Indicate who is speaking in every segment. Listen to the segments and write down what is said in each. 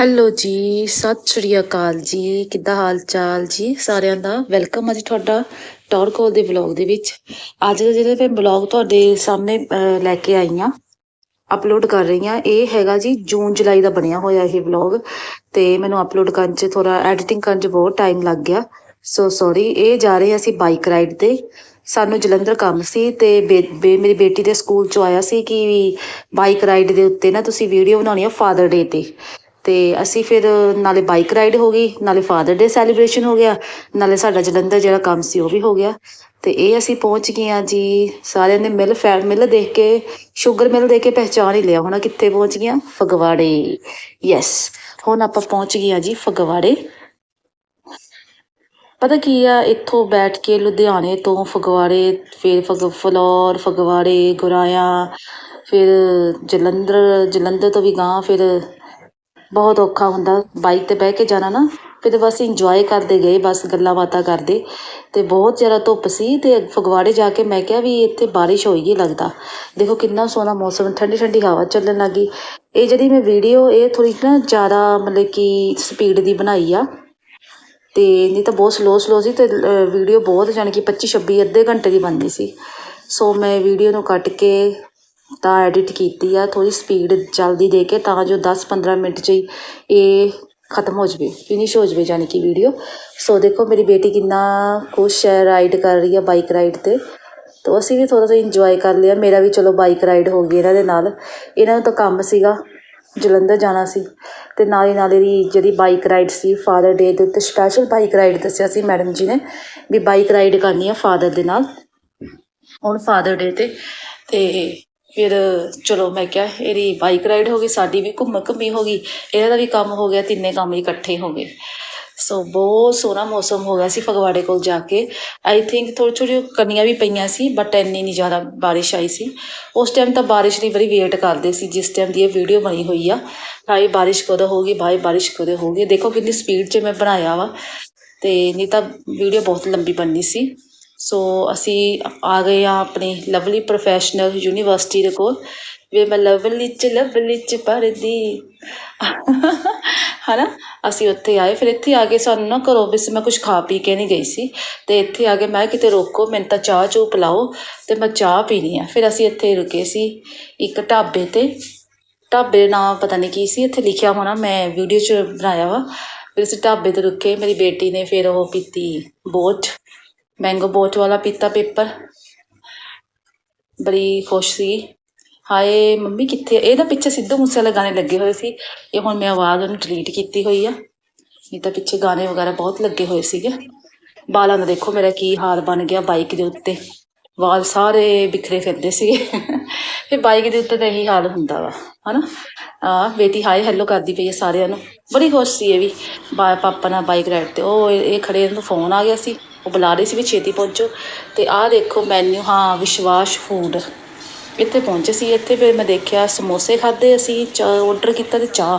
Speaker 1: Hello ਜੀ, ਸਤਿ ਸ਼੍ਰੀ ਅਕਾਲ ਜੀ। ਕਿੱਦਾਂ ਹਾਲ ਚਾਲ ਜੀ? ਸਾਰਿਆਂ ਦਾ ਵੈਲਕਮ ਆ ਜੀ ਤੁਹਾਡਾ ਟੌਰ ਕੋਲ ਦੇ ਵਲੌਗ ਦੇ ਵਿੱਚ। ਅੱਜ ਦਾ ਜਿਹੜਾ ਮੈਂ ਵਲੌਗ ਤੁਹਾਡੇ ਸਾਹਮਣੇ ਲੈ ਕੇ ਆਈ ਹਾਂ ਅਪਲੋਡ ਕਰ ਰਹੀ ਹਾਂ, ਇਹ ਹੈਗਾ ਜੀ ਜੂਨ ਜੁਲਾਈ ਦਾ ਬਣਿਆ ਹੋਇਆ ਇਹ ਵਲੌਗ। ਤੇ ਮੈਨੂੰ ਅਪਲੋਡ ਕਰਨ 'ਚ ਥੋੜਾ ਐਡੀਟਿੰਗ ਕਰਨ 'ਚ ਬਹੁਤ ਟਾਈਮ ਲੱਗ ਗਿਆ। ਸੋ ਸੌਰੀ ਇਹ ਜਾ ਰਹੇ ਅਸੀਂ ਬਾਈਕ ਰਾਈਡ ਤੇ। ਸਾਨੂੰ ਜਲੰਧਰ ਕੰਮ ਸੀ ਤੇ ਬੇ- ਬੇ- ਮੇਰੀ ਬੇਟੀ ਦੇ ਸਕੂਲ 'ਚੋਂ ਆਇਆ ਸੀ ਕਿ ਬਾਈਕ ਰਾਈਡ ਦੇ ਉੱਤੇ ਨਾ ਤੁਸੀਂ ਵੀਡੀਓ ਬਣਾਉਣੀ ਆ ਫਾਦਰ ਡੇ ਤੇ। ਅਤੇ ਅਸੀਂ ਫਿਰ ਨਾਲੇ ਬਾਈਕ ਰਾਈਡ ਹੋ ਗਈ, ਨਾਲੇ ਫਾਦਰ ਡੇ ਸੈਲੀਬ੍ਰੇਸ਼ਨ ਹੋ ਗਿਆ, ਨਾਲੇ ਸਾਡਾ ਜਲੰਧਰ ਜਿਹੜਾ ਕੰਮ ਸੀ ਉਹ ਵੀ ਹੋ ਗਿਆ। ਅਤੇ ਇਹ ਅਸੀਂ ਪਹੁੰਚ ਗਏ ਹਾਂ ਜੀ, ਸਾਰਿਆਂ ਨੇ ਮਿਲ ਫੈਲ ਮਿਲ ਦੇਖ ਕੇ, ਸ਼ੂਗਰ ਮਿਲ ਦੇਖ ਕੇ ਪਹਿਚਾਣ ਹੀ ਲਿਆ ਹੋਣਾ ਕਿੱਥੇ ਪਹੁੰਚ ਗਈਆਂ ਫਗਵਾੜੇ। ਯੈਸ ਹੁਣ ਆਪਾਂ ਪਹੁੰਚ ਗਏ ਹਾਂ ਜੀ ਫਗਵਾੜੇ। ਪਤਾ ਕੀ ਆ, ਇੱਥੋਂ ਬੈਠ ਕੇ ਲੁਧਿਆਣੇ ਤੋਂ ਫਗਵਾੜੇ, ਫਿਰ ਫਗ, ਫਲੌਰ, ਫਗਵਾੜੇ, ਗੁਰਾਇਆ, ਫਿਰ ਜਲੰਧਰ ਜਲੰਧਰ ਤੋਂ ਵੀ ਗਾਂ ਫਿਰ ਬਹੁਤ ਔਖਾ ਹੁੰਦਾ। ਬਾਈਕ ਤੇ ਬਹਿ ਕੇ ਜਾਣਾ ਨਾ, ਫਿਰ ਤਾਂ ਬਸ ਇੰਜੋਏ ਕਰਦੇ ਗਏ, ਬਸ ਗੱਲਾਂ ਬਾਤਾਂ ਕਰਦੇ। ਅਤੇ ਬਹੁਤ ਜ਼ਿਆਦਾ ਧੁੱਪ ਸੀ ਅਤੇ ਫਗਵਾੜੇ ਜਾ ਕੇ ਮੈਂ ਕਿਹਾ ਵੀ ਇੱਥੇ ਬਾਰਿਸ਼ ਹੋਏਗੀ ਲੱਗਦਾ। ਦੇਖੋ ਕਿੰਨਾ ਸੋਹਣਾ ਮੌਸਮ ਠੰਡੀ ਠੰਡੀ ਹਵਾ ਚੱਲਣ ਲੱਗ ਗਈ। ਇਹ ਜਿਹੜੀ ਮੈਂ ਵੀਡੀਓ ਇਹ ਥੋੜ੍ਹੀ ਨਾ ਜ਼ਿਆਦਾ ਮਤਲਬ ਕਿ ਸਪੀਡ ਦੀ ਬਣਾਈ ਆ। ਅਤੇ ਨਹੀਂ ਤਾਂ ਬਹੁਤ ਸਲੋ ਸਲੋ ਸੀ ਅਤੇ ਵੀਡੀਓ ਬਹੁਤ ਜਾਣੀ ਕਿ 25 26 ਅੱਧੇ ਘੰਟੇ ਦੀ ਬਣਦੀ ਸੀ। ਸੋ ਮੈਂ ਵੀਡੀਓ ਨੂੰ ਕੱਟ ਕੇ ਤਾਂ ਐਡਿਟ ਕੀਤੀ ਆ, ਥੋੜ੍ਹੀ ਸਪੀਡ ਜਲਦੀ ਦੇ ਕੇ ਤਾਂ ਜੋ 10 15 ਮਿੰਟ 'ਚ ਹੀ ਇਹ ਖਤਮ ਹੋ ਜਾਵੇ ਫਿਨਿਸ਼ ਹੋ ਜਾਵੇ ਜਾਣੀ ਕਿ ਵੀਡੀਓ ਸੋ ਦੇਖੋ ਮੇਰੀ ਬੇਟੀ ਕਿੰਨਾ ਖੁਸ਼ ਹੈ ਰਾਈਡ ਕਰ ਰਹੀ ਹੈ ਬਾਈਕ ਰਾਈਡ ਤੇ। ਤੋ ਅਸੀਂ ਵੀ ਥੋੜ੍ਹਾ ਜਿਹਾ ਇੰਜੋਏ ਕਰ ਲਿਆ। ਮੇਰਾ ਵੀ ਚਲੋ ਬਾਈਕ ਰਾਈਡ ਹੋ ਗਈ ਇਹਨਾਂ ਦੇ ਨਾਲ। ਇਹਨਾਂ ਨੂੰ ਤਾਂ ਕੰਮ ਸੀਗਾ, ਜਲੰਧਰ ਜਾਣਾ ਸੀ। ਅਤੇ ਨਾਲ ਹੀ ਨਾਲ ਇਹਦੀ ਜਿਹੜੀ ਬਾਈਕ ਰਾਈਡ ਸੀ ਫਾਦਰ ਡੇ ਦੇ ਉੱਤੇ ਸਪੈਸ਼ਲ ਬਾਈਕ ਰਾਈਡ ਦੱਸਿਆ ਸੀ ਮੈਡਮ ਜੀ ਨੇ ਵੀ ਬਾਈਕ ਰਾਈਡ ਕਰਨੀ ਆ ਫਾਦਰ ਦੇ ਨਾਲ। ਹੁਣ ਫਾਦਰ ਡੇ ਤੇ ਅਤੇ ਫਿਰ ਚਲੋ ਮੈਂ ਕਿਹਾ ਇਹਦੀ ਬਾਈਕ ਰਾਈਡ ਹੋ ਗਈ, ਸਾਡੀ ਵੀ ਘੁੰਮ ਘੁੰਮੀ ਹੋ ਗਈ ਇਹਨਾਂ ਦਾ ਵੀ ਕੰਮ ਹੋ ਗਿਆ, ਤਿੰਨੇ ਕੰਮ ਇਕੱਠੇ ਹੋ ਗਏ। ਸੋ ਬਹੁਤ ਸੋਹਣਾ ਮੌਸਮ ਹੋ ਗਿਆ ਸੀ ਫਗਵਾੜੇ ਕੋਲ ਜਾ ਕੇ। ਆਈ ਥਿੰਕ ਥੋੜ੍ਹੀ ਥੋੜ੍ਹੀ ਕਣੀਆਂ ਵੀ ਪਈਆਂ ਸੀ ਬਟ ਇੰਨੀ ਨਹੀਂ ਜ਼ਿਆਦਾ ਬਾਰਿਸ਼ ਆਈ ਸੀ। ਉਸ ਟਾਈਮ ਤਾਂ ਬਾਰਿਸ਼ ਦੀ ਬੜੀ ਵੇਟ ਕਰਦੇ ਸੀ, ਜਿਸ ਟਾਈਮ ਦੀ ਇਹ ਵੀਡੀਓ ਬਣੀ ਹੋਈ ਆ। ਭਾਈ ਬਾਰਿਸ਼ ਕਦੋਂ ਹੋਊਗੀ ਭਾਈ ਬਾਰਿਸ਼ ਕਦੋਂ ਹੋਊਗੀ ਦੇਖੋ ਕਿੰਨੀ ਸਪੀਡ 'ਚ ਮੈਂ ਬਣਾਇਆ ਵਾ। ਤੇ ਨਹੀਂ ਤਾਂ ਵੀਡੀਓ ਬਹੁਤ ਲੰਬੀ ਬਣਨੀ ਸੀ। ਸੋ ਅਸੀਂ ਆ ਗਏ ਹਾਂ ਆਪਣੀ ਲਵਲੀ ਪ੍ਰੋਫੈਸ਼ਨਲ ਯੂਨੀਵਰਸਿਟੀ ਦੇ ਕੋਲ। ਵੀ ਮੈਂ ਲਵਲੀ ਚ ਲਵਲੀ ਚ ਪੜ੍ਹਦੀ। ਹਨਾ? ਅਸੀਂ ਉੱਥੇ ਆਏ। ਫਿਰ ਇੱਥੇ ਆ ਕੇ ਸਾਨੂੰ ਨਾ ਘਰੋਂ ਵੀ ਮੈਂ ਕੁਝ ਖਾ ਪੀ ਕੇ ਨਹੀਂ ਗਈ ਸੀ। ਤੇ ਇੱਥੇ ਆ ਕੇ ਮੈਂ ਕਿਤੇ ਰੋਕੋ, ਮੈਨੂੰ ਤਾਂ ਚਾਹ ਚੂ ਪਿਲਾਓ ਤੇ ਮੈਂ ਚਾਹ ਪੀਣੀ ਆ। ਫਿਰ ਅਸੀਂ ਇੱਥੇ ਰੁਕੇ ਸੀ ਇੱਕ ਢਾਬੇ ਤੇ। ਢਾਬੇ ਦਾ ਨਾਮ ਪਤਾ ਨਹੀਂ ਕੀ ਸੀ। ਇੱਥੇ ਲਿਖਿਆ ਹੋਣਾ, ਮੈਂ ਵੀਡੀਓ 'ਚ ਬਣਾਇਆ ਵਾ। ਫਿਰ ਅਸੀਂ ਢਾਬੇ ਤੇ ਰੁਕੇ। ਮੇਰੀ ਬੇਟੀ ਨੇ ਫਿਰ ਉਹ ਪੀਤੀ ਬੋਟ ਮੈਂਗੋ ਬੋਟ ਵਾਲਾ ਪੀਤਾ ਪੇਪਰ। ਬੜੀ ਖੁਸ਼ ਸੀ ਹਾਏ, ਮੰਮੀ ਕਿੱਥੇ ਇਹਦਾ ਪਿੱਛੇ ਸਿੱਧੂ ਮੂਸੇ ਵਾਲੇ ਗਾਣੇ ਲੱਗੇ ਹੋਏ ਸੀ। ਇਹ ਹੁਣ ਮੈਂ ਆਵਾਜ਼ ਉਹਨੂੰ ਡਿਲੀਟ ਕੀਤੀ ਹੋਈ ਆ। ਨਹੀਂ ਤਾਂ ਪਿੱਛੇ ਗਾਣੇ ਵਗੈਰਾ ਬਹੁਤ ਲੱਗੇ ਹੋਏ ਸੀਗੇ। ਬਾਲਾਂ ਦਾ ਦੇਖੋ ਮੇਰਾ ਕੀ ਹਾਲ ਬਣ ਗਿਆ ਬਾਈਕ ਦੇ ਉੱਤੇ। ਵਾਲ ਸਾਰੇ ਬਿਖਰੇ ਫਿਰਦੇ ਸੀਗੇ। ਫਿਰ ਬਾਈਕ ਦੇ ਉੱਤੇ ਤਾਂ ਇਹੀ ਹਾਲ ਹੁੰਦਾ ਵਾ, ਹਨਾ? ਆ, ਬੇਟੀ ਹਾਏ ਹੈਲੋ ਕਰਦੀ ਪਈ ਹੈ ਸਾਰਿਆਂ ਨੂੰ। ਬੜੀ ਖੁਸ਼ ਸੀ ਇਹ ਵੀ। ਬਾ, ਪਾਪਾ ਨਾਲ ਬਾਈਕ ਰਾਈਡ ਤੇ ਉਹ ਇਹ ਇਹ ਖੜੇ ਇਹਨੂੰ ਫੋਨ ਆ ਗਿਆ ਸੀ। ਉਹ ਬੁਲਾ ਰਹੀ ਸੀ ਵੀ ਛੇਤੀ ਪਹੁੰਚੋ। ਤੇ ਆਹ ਦੇਖੋ ਮੈਨੂ ਹਾਂ, ਵਿਸ਼ਵਾਸ ਫੂਡ ਇੱਥੇ ਪਹੁੰਚੇ ਸੀ, ਇੱਥੇ ਫਿਰ ਮੈਂ ਦੇਖਿਆ ਸਮੋਸੇ ਖਾਦੇ ਅਸੀਂ ਚਾਹ ਆਰਡਰ ਕੀਤਾ ਤੇ ਚਾਹ।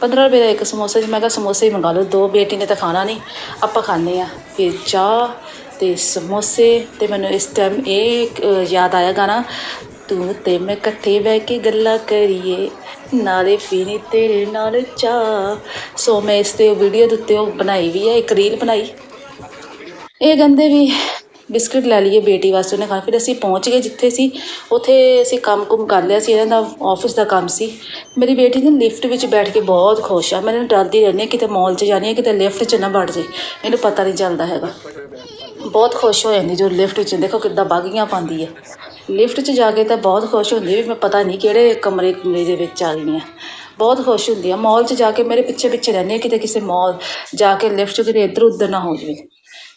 Speaker 1: 15 ਰੁਪਏ ਦਾ ਇੱਕ ਸਮੋਸਾ ਜੀ ਮੈਂ ਕਿਹਾ ਸਮੋਸੇ ਹੀ ਮੰਗਾ ਲਓ, ਦੋ ਬੇਟੀ ਨੇ ਤਾਂ ਖਾਣਾ ਨਹੀਂ, ਆਪਾਂ ਖਾਂਦੇ ਆ ਫਿਰ ਚਾਹ ਤੇ ਸਮੋਸੇ ਤੇ ਮੈਨੂੰ ਇਸ ਟਾਈਮ ਇਹ ਯਾਦ ਆਇਆ ਗਾਣਾ, ਤੂੰ ਤੇ ਮੈਂ ਇਕੱਠੇ ਬਹਿ ਕੇ ਗੱਲਾਂ ਕਰੀਏ, ਨਾਲੇ ਪੀਣੀ ਤੇਰੇ ਨਾਲ ਚਾਹ। ਸੋ ਮੈਂ ਇਸ ਤੇ ਵੀਡੀਓ ਦੇ ਉੱਤੇ ਉਹ ਬਣਾਈ ਵੀ ਹੈ, ਇੱਕ ਰੀਲ ਬਣਾਈ। ਇਹ ਕਹਿੰਦੇ ਵੀ ਬਿਸਕਿਟ ਲੈ ਲਈਏ ਬੇਟੀ ਵਾਸਤੇ, ਉਹਨੇ ਖਾਣਾ ਫਿਰ ਅਸੀਂ ਪਹੁੰਚ ਗਏ ਜਿੱਥੇ ਸੀ, ਉੱਥੇ ਅਸੀਂ ਕੰਮ ਕੁਮ ਕਰ ਲਿਆ ਸੀ, ਇਹਨਾਂ ਦਾ ਆਫਿਸ ਦਾ ਕੰਮ ਸੀ। ਮੇਰੀ ਬੇਟੀ ਨੇ ਲਿਫਟ ਵਿੱਚ ਬੈਠ ਕੇ ਬਹੁਤ ਖੁਸ਼ ਆ ਮੈਨੂੰ ਡਰਦੀ ਰਹਿੰਦੀ ਕਿਤੇ ਮਾਲ 'ਚ ਜਾਣੀ ਹੈ, ਕਿਤੇ ਲਿਫਟ 'ਚ ਨਾ ਵੜ ਜੇ, ਇਹਨੂੰ ਪਤਾ ਨਹੀਂ ਚੱਲਦਾ ਹੈਗਾ। ਬਹੁਤ ਖੁਸ਼ ਹੋ ਜਾਂਦੀ ਜੋ ਲਿਫਟ 'ਚ, ਦੇਖੋ ਕਿੱਦਾਂ ਬਾਗੀਆਂ ਪਾਉਂਦੀ ਹੈ ਲਿਫਟ 'ਚ ਜਾ ਕੇ ਤਾਂ ਬਹੁਤ ਖੁਸ਼ ਹੁੰਦੀ ਵੀ ਮੈਂ ਪਤਾ ਨਹੀਂ ਕਿਹੜੇ ਕਮਰੇ ਕਮਰੇ ਦੇ ਵਿੱਚ ਆ ਗਈ ਆ ਬਹੁਤ ਖੁਸ਼ ਹੁੰਦੀ ਆ ਮਾਲ 'ਚ ਜਾ ਕੇ ਮੇਰੇ ਪਿੱਛੇ ਪਿੱਛੇ ਰਹਿੰਦੀ ਹਾਂ, ਕਿਤੇ ਕਿਸੇ ਮਾਲ ਜਾ ਕੇ ਲਿਫਟ 'ਚ ਕਿਤੇ ਇੱਧਰ ਉੱਧਰ ਨਾ ਹੋ ਜਾਵੇ।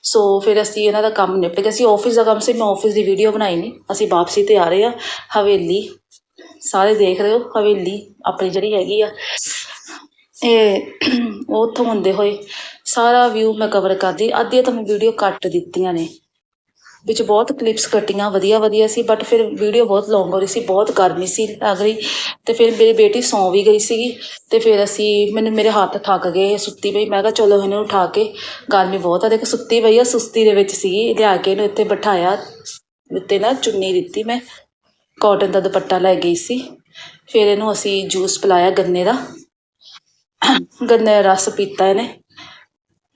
Speaker 1: ਸੋ ਫਿਰ ਅਸੀਂ ਇਹਨਾਂ ਦਾ ਕੰਮ ਨਿਪਟ ਗਿਆ ਸੀ ਆਫਿਸ ਦਾ ਕੰਮ ਸੀ, ਮੈਂ ਆਫਿਸ ਦੀ ਵੀਡੀਓ ਬਣਾਈ ਨਹੀਂ ਅਸੀਂ ਵਾਪਸੀ ਤੇ ਆ ਰਹੇ ਹਾਂ। ਹਵੇਲੀ, ਸਾਰੇ ਦੇਖ ਰਹੇ ਹੋ, ਹਵੇਲੀ ਆਪਣੀ ਜਿਹੜੀ ਹੈਗੀ ਆ। ਇਹ ਉਹ ਉੱਥੋਂ ਹੁੰਦੇ ਹੋਏ ਸਾਰਾ ਵਿਊ ਮੈਂ ਕਵਰ ਕਰਦੀ। ਅੱਧੀਆਂ ਤਾਂ ਮੈਂ ਵੀਡੀਓ ਕੱਟ ਦਿੱਤੀਆਂ ਨੇ। ਵਿੱਚ ਬਹੁਤ ਕਲਿੱਪਸ ਕੱਟੀਆਂ, ਵਧੀਆ ਵਧੀਆ ਸੀ ਬਟ ਫਿਰ ਵੀਡੀਓ ਬਹੁਤ ਲੌਂਗ ਹੋ ਰਹੀ ਸੀ, ਬਹੁਤ ਗਰਮੀ ਸੀ ਲੱਗ ਰਹੀ। ਅਤੇ ਫਿਰ ਮੇਰੀ ਬੇਟੀ ਸੌਂ ਵੀ ਗਈ ਸੀਗੀ ਅਤੇ ਫਿਰ ਅਸੀਂ ਮੈਨੂੰ ਮੇਰੇ ਹੱਥ ਥੱਕ ਗਏ, ਸੁੱਤੀ ਪਈ। ਮੈਂ ਕਿਹਾ ਚਲੋ ਇਹਨੂੰ ਉਠਾ ਕੇ ਗਰਮੀ ਬਹੁਤ ਆ, ਦੇਖ ਸੁੱਤੀ ਪਈ ਆ, ਸੁਸਤੀ ਦੇ ਵਿੱਚ ਸੀਗੀ, ਲਿਆ ਕੇ ਇਹਨੂੰ ਇੱਥੇ ਬਿਠਾਇਆ। ਉੱਤੇ ਨਾ ਚੁੰਨੀ ਦਿੱਤੀ ਮੈਂ ਕਾਟਨ ਦਾ ਦੁਪੱਟਾ ਲੈ ਗਈ ਸੀ। ਫਿਰ ਇਹਨੂੰ ਅਸੀਂ ਜੂਸ ਪਿਲਾਇਆ ਗੰਨੇ ਦਾ। ਗੰਨੇ ਦਾ ਰਸ ਪੀਤਾ ਇਹਨੇ।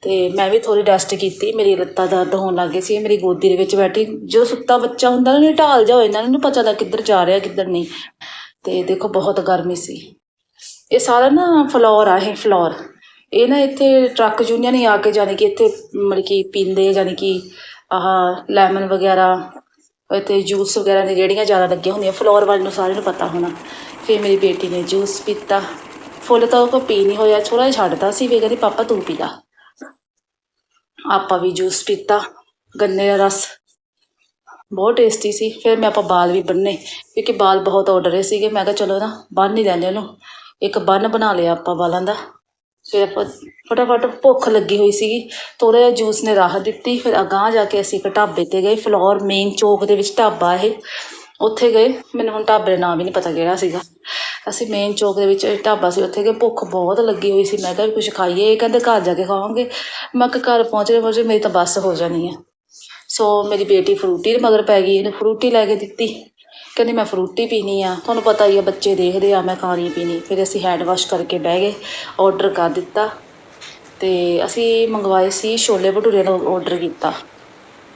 Speaker 1: ਅਤੇ ਮੈਂ ਵੀ ਥੋੜ੍ਹੀ ਰੈਸਟ ਕੀਤੀ, ਮੇਰੀ ਲੱਤਾਂ ਦਰਦ ਹੋਣ ਲੱਗ ਗਈ ਸੀ, ਮੇਰੀ ਗੋਦੀ ਦੇ ਵਿੱਚ ਬੈਠੀ। ਜੋ ਸੁੱਤਾ ਬੱਚਾ ਹੁੰਦਾ ਨਾ ਢਾਲ ਜਿਹਾ ਹੋ ਜਾਂਦਾ, ਉਹਨੂੰ ਪਤਾ ਲੱਗ ਕਿੱਧਰ ਜਾ ਰਿਹਾ, ਕਿੱਧਰ ਨਹੀਂ। ਅਤੇ ਦੇਖੋ, ਬਹੁਤ ਗਰਮੀ ਸੀ। ਇਹ ਸਾਰਾ ਨਾ ਫਲੋਰ ਆ, ਇਹ ਫਲੋਰ। ਇਹ ਨਾ ਇੱਥੇ ਟਰੱਕ ਯੂਨੀਅਨ ਹੀ ਆ ਕੇ ਜਾਣੀ ਕਿ ਇੱਥੇ ਮਤਲਬ ਕਿ ਪੀਂਦੇ, ਜਾਣੀ ਕਿ ਆਹ ਲੈਮਨ ਵਗੈਰਾ, ਇੱਥੇ ਜੂਸ ਵਗੈਰਾ ਨੇ ਜਿਹੜੀਆਂ ਜ਼ਿਆਦਾ ਲੱਗੀਆਂ ਹੁੰਦੀਆਂ, ਫਲੋਰ ਵਾਲੇ ਨੂੰ ਸਾਰਿਆਂ ਨੂੰ ਪਤਾ ਹੋਣਾ। ਫਿਰ ਮੇਰੀ ਬੇਟੀ ਨੇ ਜੂਸ ਪੀਤਾ। ਫੁੱਲ ਤਾਂ ਉਹ ਕੋ ਪੀ ਨਹੀਂ ਹੋਇਆ, ਥੋੜ੍ਹਾ ਜਿਹਾ ਛੱਡਦਾ ਸੀ ਵੀ ਕਹਿੰਦੀ, ਪਾਪਾ, ਤੂੰ ਪੀ ਲਾ। ਆਪਾਂ ਵੀ ਜੂਸ ਪੀਤਾ, ਗੰਨੇ ਦਾ ਰਸ। ਬਹੁਤ ਟੇਸਟੀ ਸੀ। ਫਿਰ ਮੈਂ ਆਪਾਂ ਬਾਲ ਵੀ ਬੰਨੇ, ਕਿਉਂਕਿ ਬਾਲ ਬਹੁਤ ਆਰਡਰ ਰਹੇ ਸੀਗੇ। ਮੈਂ ਕਿਹਾ ਚਲੋ ਨਾ, ਬੰਨ ਹੀ ਲੈਂਦੇ ਉਹਨੂੰ। ਇੱਕ ਬੰਨ ਬਣਾ ਲਿਆ ਆਪਾਂ ਬਾਲਾਂ ਦਾ। ਫਿਰ ਆਪਾਂ ਫਟਾਫਟ ਭੁੱਖ ਲੱਗੀ ਹੋਈ ਸੀਗੀ। ਥੋੜ੍ਹਾ ਜਿਹਾ ਜੂਸ ਨੇ ਰਾਹਤ ਦਿੱਤੀ। ਫਿਰ ਅਗਾਂਹ ਜਾ ਕੇ ਅਸੀਂ ਇੱਕ ਢਾਬੇ 'ਤੇ ਗਏ। ਫਲੋਰ ਮੇਨ ਚੌਕ ਦੇ ਵਿੱਚ ਢਾਬਾ ਇਹ। ਉੱਥੇ ਗਏ। ਮੈਨੂੰ ਹੁਣ ਢਾਬੇ ਦਾ ਨਾਮ ਵੀ ਨਹੀਂ ਪਤਾ ਕਿਹੜਾ ਸੀਗਾ। ਅਸੀਂ ਮੇਨ ਚੌਕ ਦੇ ਵਿੱਚ ਢਾਬਾ ਸੀ ਉੱਥੇ ਗਏ ਭੁੱਖ ਬਹੁਤ ਲੱਗੀ ਹੋਈ ਸੀ। ਮੈਂ ਕਿਹਾ ਵੀ ਕੁਛ ਖਾਈਏ। ਇਹ ਕਹਿੰਦੇ ਘਰ ਜਾ ਕੇ ਖਾਵਾਂਗੇ ਮੈਂ ਕਿਹਾ ਘਰ ਪਹੁੰਚਦੇ ਪਹੁੰਚਦੇ ਮੇਰੀ ਤਾਂ ਬੱਸ ਹੋ ਜਾਣੀ ਹੈ ਸੋ ਮੇਰੀ ਬੇਟੀ ਫਰੂਟੀ ਦੇ ਮਗਰ ਪੈ ਗਈ। ਇਹਨੂੰ ਫਰੂਟੀ ਲੈ ਕੇ ਦਿੱਤੀ। ਕਹਿੰਦੀ ਮੈਂ ਫਰੂਟੀ ਪੀਣੀ ਆ। ਤੁਹਾਨੂੰ ਪਤਾ ਹੀ ਆ, ਬੱਚੇ ਦੇਖਦੇ ਆ, ਮੈਂ ਖਾਣੀ ਪੀਣੀ। ਫਿਰ ਅਸੀਂ ਹੈਂਡ ਵਾਸ਼ ਕਰਕੇ ਬਹਿ ਗਏ ਆਰਡਰ ਕਰ ਦਿੱਤਾ। ਤੇ ਅਸੀਂ ਮੰਗਵਾਏ ਸੀ ਛੋਲੇ ਭਟੂਰੇ ਦਾ ਆਰਡਰ ਕੀਤਾ।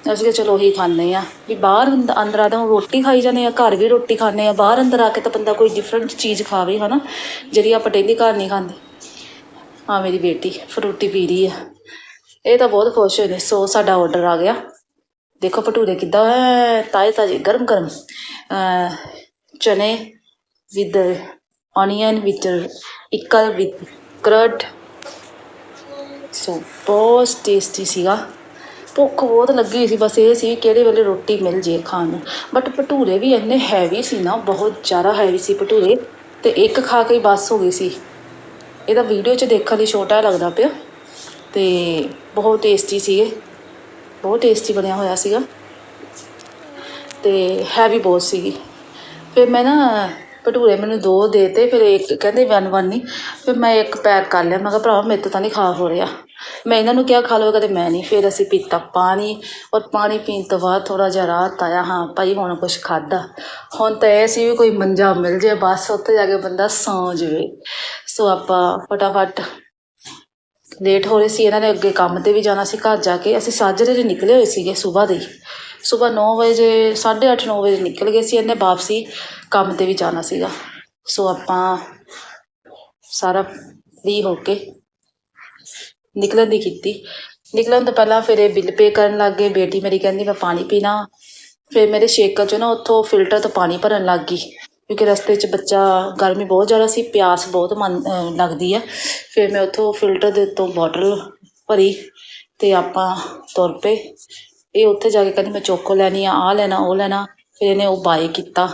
Speaker 1: ਅਸੀਂ ਕਿਹਾ ਚਲੋ ਉਹੀ ਖਾਂਦੇ ਹਾਂ। ਵੀ ਬਾਹਰ ਅੰਦਰ ਆ ਤਾਂ ਰੋਟੀ ਖਾਈ ਜਾਂਦੇ ਆ, ਘਰ ਵੀ ਰੋਟੀ ਖਾਂਦੇ ਹਾਂ ਬਾਹਰ ਅੰਦਰ ਆ ਕੇ ਤਾਂ ਬੰਦਾ ਕੋਈ ਡਿਫਰੈਂਟ ਚੀਜ਼ ਖਾਵੇ ਹੈ ਨਾ ਜਿਹੜੀ ਆਪਾਂ ਡੇਲੀ ਘਰ ਨਹੀਂ ਖਾਂਦੇ। ਹਾਂ ਮੇਰੀ ਬੇਟੀ ਫਰੂਟੀ ਪੀ ਰਹੀ ਆ। ਇਹ ਤਾਂ ਬਹੁਤ ਖੁਸ਼ ਹੋਏ ਨੇ। ਸੋ ਸਾਡਾ ਆਰਡਰ ਆ ਗਿਆ। ਦੇਖੋ ਭਟੂਰੇ ਕਿੱਦਾਂ ਐ, ਤਾਜ਼ੇ ਤਾਜ਼ੇ, ਗਰਮ ਗਰਮ। ਚਨੇ with onion with ਇਕਲ with curd so ਬਹੁਤ ਟੇਸਟੀ ਸੀਗਾ। ਭੁੱਖ ਬਹੁਤ ਲੱਗੀ ਹੋਈ ਸੀ, ਬਸ ਇਹ ਸੀ ਵੀ ਕਿਹੜੇ ਵੇਲੇ ਰੋਟੀ ਮਿਲ ਜੇ ਖਾਣ ਨੂੰ। ਬਟ ਭਟੂਰੇ ਵੀ ਇੰਨੇ ਹੈਵੀ ਸੀ ਨਾ, ਬਹੁਤ ਜ਼ਿਆਦਾ ਹੈਵੀ ਸੀ ਭਟੂਰੇ। ਤੇ ਇੱਕ ਖਾ ਕੇ ਹੀ ਬਸ ਹੋ ਗਈ ਸੀ। ਇਹਦਾ ਵੀਡੀਓ 'ਚ ਦੇਖਣ ਲਈ ਛੋਟਾ ਲੱਗਦਾ ਪਿਆ। ਤੇ ਬਹੁਤ ਟੇਸਟੀ ਸੀਗੇ ਬਹੁਤ ਟੇਸਟੀ ਬਣਿਆ ਹੋਇਆ ਸੀਗਾ। ਤੇ ਹੈਵੀ ਬਹੁਤ ਸੀਗੀ। ਫਿਰ ਮੈਂ ਨਾ ਭਟੂਰੇ ਮੈਨੂੰ ਦੋ ਦੇਤੇ ਫਿਰ ਇੱਕ ਕਹਿੰਦੇ ਵਨ ਵਨ ਨਹੀਂ ਫਿਰ ਮੈਂ ਇੱਕ ਪੈਕ ਕਰ ਲਿਆ। ਮੈਂ ਕਿਹਾ ਭਰਾ ਮੇਰੇ ਤੋਂ ਤਾਂ ਨਹੀਂ ਖਾ ਹੋ ਰਿਹਾ। ਮੈਂ ਇਹਨਾਂ ਨੂੰ ਕਿਹਾ, ਖਾ ਲਓ, ਕਦੇ ਮੈਂ ਨਹੀਂ, ਫਿਰ ਅਸੀਂ ਪੀਤਾ ਪਾਣੀ। ਔਰ ਪਾਣੀ ਪੀਣ ਤੋਂ ਬਾਅਦ ਥੋੜ੍ਹਾ ਜਿਹਾ ਰਾਹਤ ਆਇਆ, ਹਾਂ ਭਾਈ, ਹੁਣ ਕੁਛ ਖਾਧਾ। ਹੁਣ ਤਾਂ ਇਹ ਸੀ ਵੀ ਕੋਈ ਮੰਜਾ ਮਿਲ ਜੇ, ਬਸ ਉੱਥੇ ਜਾ ਕੇ ਬੰਦਾ ਸੌਂ ਜਾਵੇ। ਸੋ ਆਪਾਂ ਫਟਾਫਟ ਲੇਟ ਹੋ ਰਹੇ ਸੀ, ਇਹਨਾਂ ਨੇ ਅੱਗੇ ਕੰਮ ਤੇ ਵੀ ਜਾਣਾ ਸੀ, ਘਰ ਜਾ ਕੇ। ਅਸੀਂ ਸਾਜਰੇ ਦੇ ਨਿਕਲੇ ਹੋਏ ਸੀਗੇ ਸਵੇਰ ਦੇ ਸਵੇਰ 9 ਵਜੇ 8:30 9 ਵਜੇ ਨਿਕਲ ਗਏ ਸੀ ਇਹਨੇ ਵਾਪਸੀ, ਕੰਮ ਤੇ ਵੀ ਜਾਣਾ ਸੀਗਾ। ਸੋ ਆਪਾਂ ਸਾਰਾ ਫ੍ਰੀ ਹੋ ਕੇ ਨਿਕਲਣ ਦੀ ਕੀਤੀ। ਨਿਕਲਣ ਤੋਂ ਪਹਿਲਾਂ ਫਿਰ ਇਹ ਬਿੱਲ ਪੇ ਕਰਨ ਲੱਗ ਗਏ। ਬੇਟੀ ਮੇਰੀ ਕਹਿੰਦੀ, ਮੈਂ ਪਾਣੀ ਪੀਣਾ। ਫਿਰ ਮੇਰੇ ਸ਼ੇਕਰ 'ਚੋਂ ਨਾ ਉੱਥੋਂ ਫਿਲਟਰ ਤੋਂ ਪਾਣੀ ਭਰਨ ਲੱਗ ਗਈ। ਕਿਉਂਕਿ ਰਸਤੇ 'ਚ ਬੱਚਾ, ਗਰਮੀ ਬਹੁਤ ਜ਼ਿਆਦਾ ਸੀ, ਪਿਆਸ ਬਹੁਤ ਮਨ ਲੱਗਦੀ ਆ। ਫਿਰ ਮੈਂ ਉੱਥੋਂ ਫਿਲਟਰ ਦੇ ਉੱਤੋਂ ਬੋਟਲ ਭਰੀ ਅਤੇ ਆਪਾਂ ਤੁਰ ਪਏ। ਇਹ ਉੱਥੇ ਜਾ ਕੇ ਕਹਿੰਦੀ, ਮੈਂ ਚੋਕੋ ਲੈਣੀ ਆ, ਆਹ ਲੈਣਾ, ਉਹ ਲੈਣਾ। ਫਿਰ ਇਹਨੇ ਉਹ ਬਾਏ ਕੀਤਾ।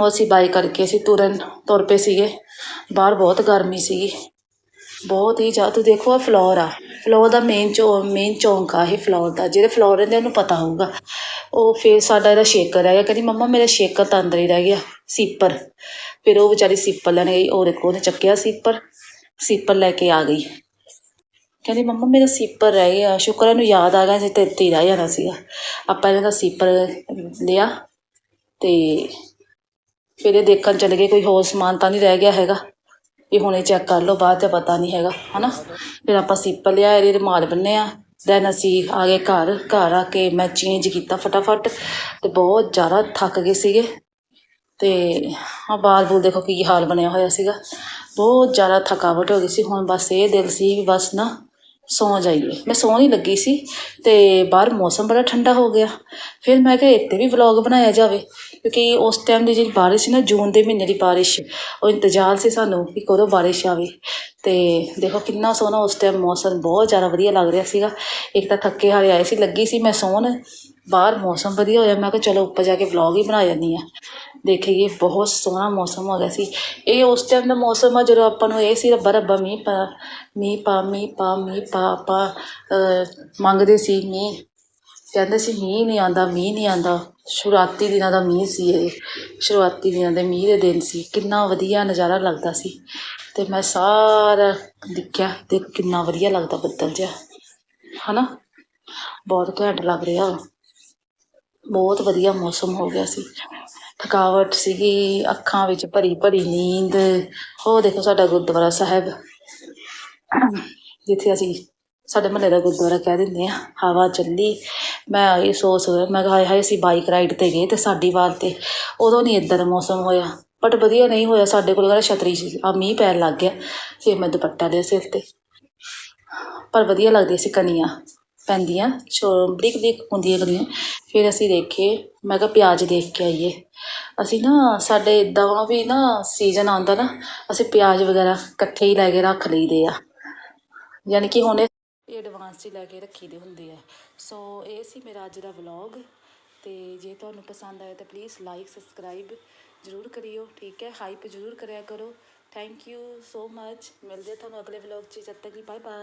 Speaker 1: ਉਹ ਅਸੀਂ ਬਾਏ ਕਰਕੇ ਅਸੀਂ ਤੁਰਨ ਤੁਰ ਪਏ ਸੀਗੇ। ਬਾਹਰ ਬਹੁਤ ਗਰਮੀ ਸੀਗੀ। ਬਹੁਤ ਹੀ ਜ਼ਿਆਦਾ ਤੁਸੀਂ ਦੇਖੋ ਆ ਫਲੋਰ ਆ। ਫਲੋਰ ਦਾ ਮੇਨ ਚੌ ਮੇਨ ਚੌਂਕ ਆ ਇਹ ਫਲੋਰ ਦਾ। ਜਿਹੜੇ ਫਲੋਰ ਰਹਿੰਦੇ ਉਹਨੂੰ ਪਤਾ ਹੋਊਗਾ। ਉਹ ਫਿਰ ਸਾਡਾ ਇਹਦਾ ਸ਼ੇਕਰ ਰਹਿ ਗਿਆ ਕਹਿੰਦੀ, ਮੰਮਾ, ਮੇਰਾ ਸ਼ੇਕਰ ਤਾਂ ਅੰਦਰ ਹੀ ਰਹਿ ਗਿਆ। ਸੀਪਰ। ਫਿਰ ਉਹ ਵਿਚਾਰੀ ਸੀਪਰ ਲੈਣ ਗਈ। ਉਹ ਦੇਖੋ, ਉਹਨੇ ਚੱਕਿਆ ਸੀਪਰ। ਸੀਪਰ ਲੈ ਕੇ ਆ ਗਈ। ਕਹਿੰਦੀ, ਮੰਮਾ, ਮੇਰਾ ਸੀਪਰ ਰਹਿ ਗਿਆ। ਸ਼ੁਕਰ ਇਹਨੂੰ ਯਾਦ ਆ ਗਿਆ। ਸੀ ਤੇ ਇੱਥੇ ਹੀ ਰਹਿ ਜਾਣਾ ਸੀਗਾ। ਆਪਾਂ ਇਹਨਾਂ ਦਾ ਸੀਪਰ ਲਿਆ ਤੇ ਫਿਰ ਇਹ ਦੇਖਣ ਚਲੇ ਗਏ, ਕੋਈ ਹੋਰ ਸਮਾਨ ਤਾਂ ਨਹੀਂ ਰਹਿ ਗਿਆ ਹੈਗਾ। ਵੀ ਹੁਣੇ ਚੈੱਕ ਕਰ ਲਓ, ਬਾਅਦ 'ਚ ਪਤਾ ਨਹੀਂ ਹੈਗਾ ਹੈ ਨਾ ਫਿਰ ਆਪਾਂ ਸੀਪਰ ਲਿਆ ਇਹਦੇ ਰੁਮਾਲ ਬੰਨਿਆ ਦੈਨ ਅਸੀਂ ਆ ਗਏ ਘਰ ਘਰ ਆ ਕੇ ਮੈਂ ਚੇਂਜ ਕੀਤਾ ਫਟਾਫਟ ਅਤੇ ਬਹੁਤ ਜ਼ਿਆਦਾ ਥੱਕ ਗਏ ਸੀਗੇ। ਅਤੇ ਆ ਬਾਲ ਬੂਲ ਦੇਖੋ ਕੀ ਹਾਲ ਬਣਿਆ ਹੋਇਆ ਸੀਗਾ। ਬਹੁਤ ਜ਼ਿਆਦਾ ਥਕਾਵਟ ਹੋ ਗਈ ਸੀ। ਹੁਣ ਬਸ ਇਹ ਦਿਲ ਸੀ ਵੀ ਬਸ ਨਾ ਸੌਂ ਜਾਈਏ। ਮੈਂ ਸੌਣ ਹੀ ਲੱਗੀ ਸੀ ਅਤੇ ਬਾਹਰ ਮੌਸਮ ਬੜਾ ਠੰਡਾ ਹੋ ਗਿਆ। ਫਿਰ ਮੈਂ ਕਿਹਾ ਇੱਥੇ ਵੀ ਵਲੋਗ ਬਣਾਇਆ ਜਾਵੇ, ਕਿਉਂਕਿ ਉਸ ਟਾਈਮ ਦੀ ਜਿਹੜੀ ਬਾਰਿਸ਼ ਸੀ ਨਾ, ਜੂਨ ਦੇ ਮਹੀਨੇ ਦੀ ਬਾਰਿਸ਼, ਉਹ ਇੰਤਜ਼ਾਰ ਸੀ ਸਾਨੂੰ ਵੀ ਕਦੋਂ ਬਾਰਿਸ਼ ਆਵੇ। ਅਤੇ ਦੇਖੋ ਕਿੰਨਾ ਸੋਹਣਾ ਉਸ ਟਾਈਮ ਮੌਸਮ, ਬਹੁਤ ਜ਼ਿਆਦਾ ਵਧੀਆ ਲੱਗ ਰਿਹਾ ਸੀਗਾ। ਇੱਕ ਤਾਂ ਥੱਕੇ ਹਾਰੇ ਆਏ ਸੀ, ਲੱਗੀ ਸੀ ਮੈਂ ਸੌਣ। ਬਾਹਰ ਮੌਸਮ ਵਧੀਆ ਹੋਇਆ, ਮੈਂ ਕਿਹਾ ਚਲੋ ਉੱਪਰ ਜਾ ਕੇ ਵਲੋਗ ਹੀ ਬਣਾ ਜਾਂਦੀ ਹਾਂ। ਦੇਖੀਏ ਬਹੁਤ ਸੋਹਣਾ ਮੌਸਮ ਹੋ ਗਿਆ ਸੀ। ਇਹ ਉਸ ਟਾਈਮ ਦਾ ਮੌਸਮ ਆ ਜਦੋਂ ਆਪਾਂ ਨੂੰ ਇਹ ਸੀ ਰੱਬਾ ਰੱਬਾ ਮੀਂਹ ਪਾ ਮੀਂਹ ਪਾ ਮੀਂਹ ਪਾ ਮੀਂਹ ਪਾ, ਆਪਾਂ ਮੰਗਦੇ ਸੀ ਮੀਂਹ। ਕਹਿੰਦੇ ਸੀ ਮੀਂਹ ਨਹੀਂ ਆਉਂਦਾ, ਮੀਂਹ ਨਹੀਂ ਆਉਂਦਾ। ਸ਼ੁਰੂਆਤੀ ਦਿਨਾਂ ਦਾ ਮੀਂਹ ਸੀ ਇਹ। ਸ਼ੁਰੂਆਤੀ ਦਿਨਾਂ ਦੇ ਮੀਂਹ ਦੇ ਦਿਨ ਸੀ। ਕਿੰਨਾ ਵਧੀਆ ਨਜ਼ਾਰਾ ਲੱਗਦਾ ਸੀ। ਅਤੇ ਮੈਂ ਸਾਰਾ ਦੇਖਿਆ ਅਤੇ ਕਿੰਨਾ ਵਧੀਆ ਲੱਗਦਾ ਬੱਦਲ ਜਿਹਾ। ਹੈ ਨਾ ਬਹੁਤ ਘੈਂਟ ਲੱਗ ਰਿਹਾ। ਬਹੁਤ ਵਧੀਆ ਮੌਸਮ ਹੋ ਗਿਆ ਸੀ। ਥਕਾਵਟ ਸੀਗੀ, ਅੱਖਾਂ ਵਿੱਚ ਭਰੀ ਭਰੀ ਨੀਂਦ। ਉਹ ਦੇਖੋ ਸਾਡਾ ਗੁਰਦੁਆਰਾ ਸਾਹਿਬ, ਜਿੱਥੇ ਅਸੀਂ ਸਾਡੇ ਮਹੱਲੇ ਦਾ ਗੁਰਦੁਆਰਾ ਕਹਿ ਦਿੰਦੇ ਆ ਹਵਾ ਚੱਲੀ। ਮੈਂ ਇਹ ਸੋਚ, ਮੈਂ ਕਿਹਾ ਹਾਏ ਹਾਏ ਅਸੀਂ ਬਾਈਕ ਰਾਈਡ ਤੇ ਗਏ ਤੇ ਸਾਡੀ ਵਾਰ ਤੇ ਉਦੋਂ ਨਹੀਂ ਇੱਦਾਂ ਦਾ ਮੌਸਮ ਹੋਇਆ। ਬਟ ਵਧੀਆ ਨਹੀਂ ਹੋਇਆ, ਸਾਡੇ ਕੋਲ ਕਹਿੰਦਾ ਛਤਰੀ ਸੀ ਆ ਮੀਂਹ ਪੈਣ ਲੱਗ ਗਿਆ। ਫਿਰ ਮੈਂ ਦੁਪੱਟਾ ਲਿਆ ਸਿਰ ਤੇ। ਪਰ ਵਧੀਆ ਲੱਗਦੀ ਸੀ ਕਣੀਆਂ ਪੈਂਦੀਆਂ ਛੋ ਬਰੀਕ ਬਰੀਕ ਹੁੰਦੀਆਂ ਕਣੀਆਂ ਫਿਰ ਅਸੀਂ ਦੇਖੇ, ਮੈਂ ਕਿਹਾ ਪਿਆਜ਼ ਦੇਖ ਕੇ ਆਈਏ। ਅਸੀਂ ਨਾ, ਸਾਡੇ ਇੱਦਾਂ ਵਾ ਵੀ ਨਾ ਸੀਜ਼ਨ ਆਉਂਦਾ ਨਾ, ਅਸੀਂ ਪਿਆਜ਼ ਵਗੈਰਾ ਇਕੱਠੇ ਹੀ ਲੈ ਕੇ ਰੱਖ ਲਈਦੇ ਆ। ਯਾਨੀ ਕਿ ਹੁਣ ਇਹ ਐਡਵਾਂਸ 'ਚ ਲੈ ਕੇ ਰੱਖੀ ਦੇ ਹੁੰਦੇ ਆ। ਸੋ ਇਹ ਸੀ ਮੇਰਾ ਅੱਜ ਦਾ ਵਲੌਗ ਤੇ ਜੇ ਤੁਹਾਨੂੰ ਪਸੰਦ ਆਇਆ ਤਾਂ ਪਲੀਜ਼ ਲਾਈਕ ਸਬਸਕ੍ਰਾਈਬ ਜ਼ਰੂਰ ਕਰਿਓ, ਠੀਕ ਹੈ? ਹਾਈਪ ਜ਼ਰੂਰ ਕਰਿਆ ਕਰੋ। ਥੈਂਕ ਯੂ ਸੋ ਮਚ ਮਿਲਦੇ ਤੁਹਾਨੂੰ ਅਗਲੇ ਵਲੌਗ 'ਚ। ਜਦ ਤੱਕ ਲਈ ਬਾਏ ਬਾਏ